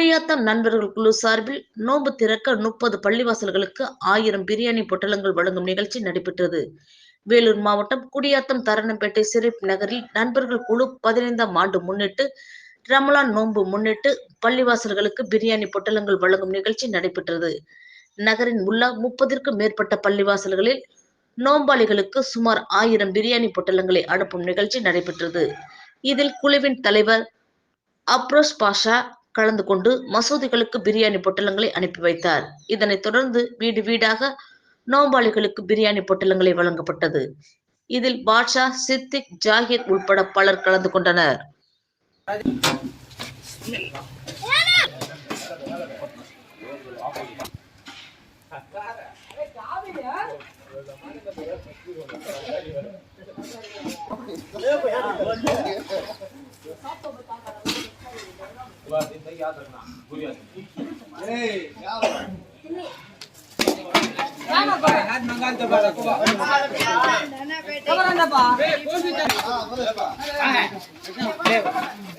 குடியாத்தம் நண்பர்கள் குழு சார்பில் நோன்பு திறக்க முப்பது பள்ளிவாசல்களுக்கு ஆயிரம் பிரியாணி பொட்டலங்கள் வழங்கும் நிகழ்ச்சி நடைபெற்றது. வேலூர் மாவட்டம் குடியாத்தம் தரணம்பேட்டை சிரிப் நகரில் நண்பர்கள் குழு பதினைந்தாம் ஆண்டு முன்னிட்டு ரமலான் நோன்பு முன்னிட்டு பள்ளிவாசல்களுக்கு பிரியாணி பொட்டலங்கள் வழங்கும் நிகழ்ச்சி நடைபெற்றது. நகரின் உள்ள முப்பதிற்கும் மேற்பட்ட பள்ளிவாசல்களில் நோம்பாளிகளுக்கு சுமார் ஆயிரம் பிரியாணி பொட்டலங்களை அனுப்பும் நிகழ்ச்சி நடைபெற்றது. இதில் குழுவின் தலைவர் அப்ரோஸ் பாஷா கலந்து கொண்டு மசூதிகளுக்கு பிரியாணி பொட்டலங்களை அனுப்பி வைத்தார். இதனைத் தொடர்ந்து வீடு வீடாக நோம்பாளிகளுக்கு பிரியாணி பொட்டலங்களை வழங்கப்பட்டது. இதில் பாட்ஷா சித்திக் ஜாகித் உட்பட பலர் கலந்து கொண்டனர். हाथ मंगाल तो बड़ा को खबर ना बा